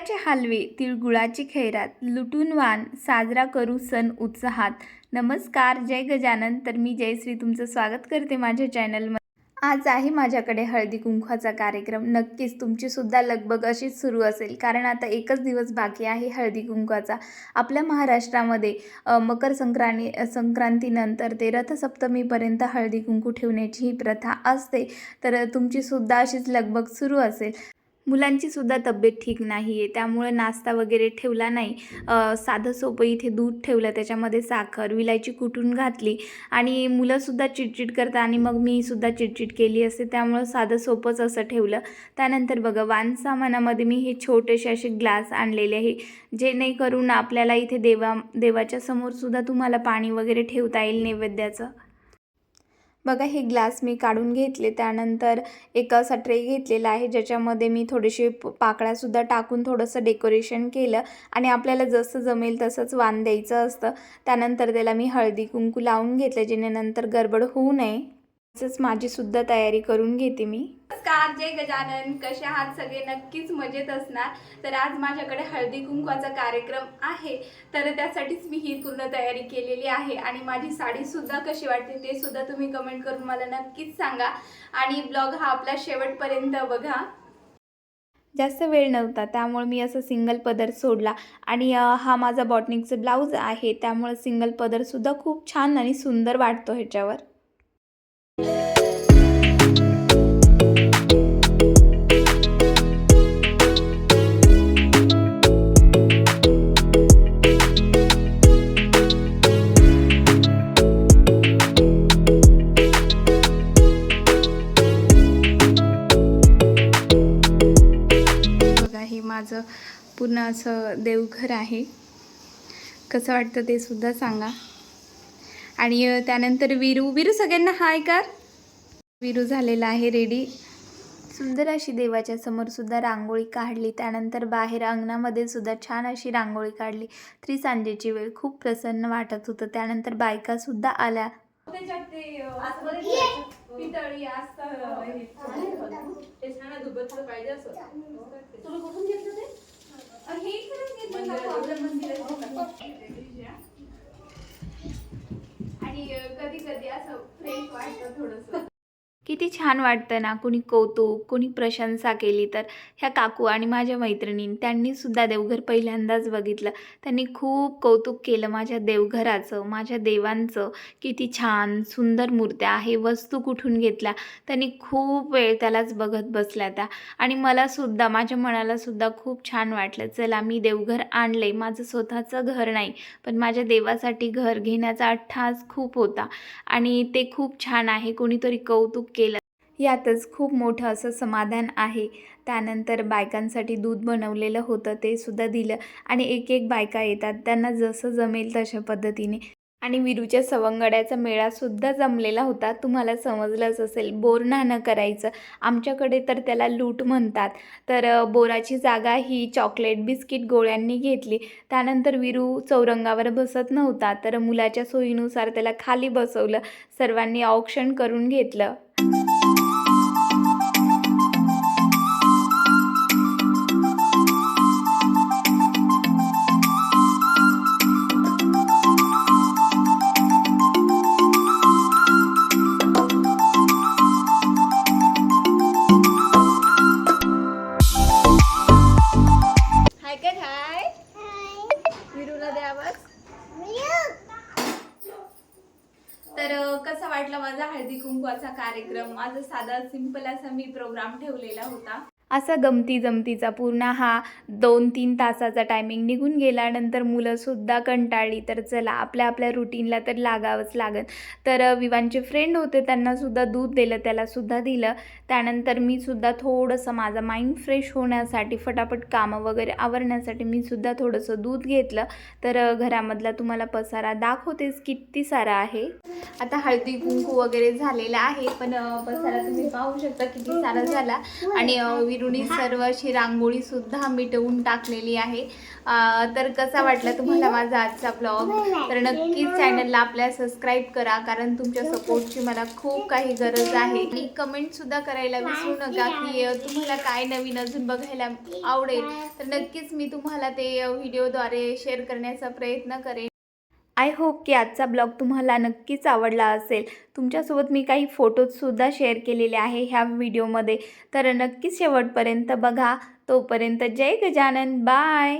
तिळाचे हलवे तिळगुळाची खैरात लुटून वान साजरा करू सण उत्साहात. नमस्कार जय गजानन. तर मी जयश्री तुमचं स्वागत करते माझ्या चॅनलमध्ये. आज आहे माझ्याकडे हळदी कुंकवाचा कार्यक्रम. नक्कीच तुमची सुद्धा लगबग अशीच सुरू असेल कारण आता एकच दिवस बाकी आहे हळदी कुंकवाचा. आपल्या महाराष्ट्रामध्ये मकर संक्रांती संक्रांतीनंतर ते रथसप्तमीपर्यंत हळदी कुंकू ठेवण्याची ही प्रथा असते. तर तुमची सुद्धा अशीच लगबग सुरू असेल. मुलांची सुद्धा तब्येत ठीक नाही आहे त्यामुळे नाश्ता वगैरे ठेवला नाही. साधं सोपं इथे दूध ठेवलं त्याच्यामध्ये साखर विलायची कुटून घातली आणि मुलंसुद्धा चिडचिड करतात आणि मग मीसुद्धा चिडचिड केली असते त्यामुळं साधं सोपंच असं ठेवलं. त्यानंतर बघा वान सामानामध्ये मी हे छोटेसे असे ग्लास आणलेले आहे जेणेकरून आपल्याला इथे देवा देवाच्या समोरसुद्धा तुम्हाला पाणी वगैरे ठेवता येईल नैवेद्याचं. बघा हे ग्लास मी काढून घेतले. त्यानंतर एक असा ट्रे घेतलेला आहे ज्याच्यामध्ये मी थोडेसे प पाकळ्यासुद्धा टाकून थोडंसं डेकोरेशन केलं आणि आपल्याला जसं जमेल तसंच वाण द्यायचं असतं. त्यानंतर त्याला मी हळदी कुंकू लावून घेतलं जेणेनंतर गडबड होऊ नये. तसंच माझीसुद्धा तयारी करून घेते मी. नमस्कार जय गजानन. कसे आहात सगळे? नक्कीच मजेत असणार. तर आज माझ्याकडे हळदी कुंकवाचा कार्यक्रम आहे. तर त्यासाठीच मी ही पूर्ण तयारी केलेली आहे आणि माझी साडीसुद्धा कशी वाटते ते सुद्धा तुम्ही कमेंट करून मला नक्कीच सांगा. आणि ब्लॉग हा आपला शेवटपर्यंत बघा. जास्त वेळ नव्हता त्यामुळे मी असं सिंगल पदर सोडला. आणि हा माझा बॉटनिकचं ब्लाऊज आहे त्यामुळे सिंगल पदरसुद्धा खूप छान आणि सुंदर वाटतो ह्याच्यावर. माझं पूर्ण असं देवघर आहे. कसं वाटतं ते सुद्धा सांगा. आणि त्यानंतर विरू विरू सगळ्यांना हाय कर. विरू झालेला आहे रेडी सुंदर अशी देवाच्या समोर सुद्धा रांगोळी काढली. त्यानंतर बाहेर अंगणामध्ये सुद्धा छान अशी रांगोळी काढली. तरी सांजेची वेळ खूप प्रसन्न वाटत होतं. त्यानंतर बायका सुद्धा आल्या. पितळी असतं ते छान धुबतलं पाहिजे असं तुम्ही कुठून घेतलं ते हे करून घेतलं का आपल्या मंदिरात? आणि कधी कधी असं फ्रेश वाटतं थोडंसं किती छान वाटतं ना कोणी कौतुक कोणी प्रशंसा केली तर. ह्या काकू आणि माझ्या मैत्रिणीं त्यांनी सुद्धा देवघर पहिल्यांदाच बघितलं. त्यांनी खूप कौतुक केलं माझ्या देवघराचं माझ्या देवांचं. किती छान सुंदर मूर्त्या आहे वस्तू कुठून घेतल्या. त्यांनी खूप वेळ त्यालाच बघत बसल्या त्या. आणि मला सुद्धा माझ्या मनालासुद्धा खूप छान वाटलं. चला मी देवघर आणले. माझं स्वतःचं घर नाही पण माझ्या देवासाठी घर घेण्याचा अट्ठास खूप होता. आणि ते खूप छान आहे कोणीतरी कौतुक केलं यातच खूप मोठं असं समाधान आहे. त्यानंतर बायकांसाठी दूध बनवलेलं होतं ते सुद्धा दिलं आणि एक एक बायका येतात त्यांना जसं जमेल तशा पद्धतीने. आणि विरूच्या सवंगड्याचा मेळासुद्धा जमलेला होता. तुम्हाला समजलंच असेल बोर नाणं करायचं. आमच्याकडे तर त्याला लूट म्हणतात. तर बोराची जागा ही चॉकलेट बिस्किट गोळ्यांनी घेतली. त्यानंतर विरू चौरंगावर बसत नव्हता. तर मुलाच्या सोयीनुसार त्याला खाली बसवलं. सर्वांनी औक्षण करून घेतलं. माझा हळदी कुंकवाचा कार्यक्रम माझा साधा सिंपल असा मी प्रोग्राम ठेवलेला होता. असा गमती जमतीचा पूर्ण हा दोन तीन तासाचा टायमिंग निघून गेल्यानंतर मुलंसुद्धा कंटाळली तर चला आपल्या आपल्या रुटीनला तर लागावंच लागत तर विवांचे फ्रेंड होते त्यांनासुद्धा दूध दिलं त्यालासुद्धा दिलं. त्यानंतर मी सुद्धा थोडंसं माझा माइंड फ्रेश होण्यासाठी फटाफट कामं वगैरे आवरण्यासाठी मी सुद्धा थोडंसं दूध घेतलं. तर घरामधला तुम्हाला पसारा दाखवतेच किती सारा आहे. आता हळदी कुंकू वगैरे झालेला आहे पण पसारा तुम्ही पाहू शकता किती सारा झाला. आणि चिरुणी सर्व अशी रांगोळीसुद्धा मिटवून टाकलेली आहे. तर कसा वाटला तुम्हाला माझा आजचा ब्लॉग तर नक्कीच चॅनलला आपल्या सबस्क्राईब करा कारण तुमच्या सपोर्टची मला खूप काही गरज आहे. आणि कमेंटसुद्धा करायला विसरू नका की तुम्हाला काय नवीन अजून बघायला आवडेल. तर नक्कीच मी तुम्हाला ते व्हिडिओद्वारे शेअर करण्याचा प्रयत्न करेन. आय होप की आजचा ब्लॉग तुम्हाला नक्कीच आवडला असेल. तुमच्यासोबत मी काही फोटोजसुद्धा शेअर केलेले आहे ह्या व्हिडिओमध्ये तर नक्कीच शेवटपर्यंत बघा. तोपर्यंत जय गजानन. बाय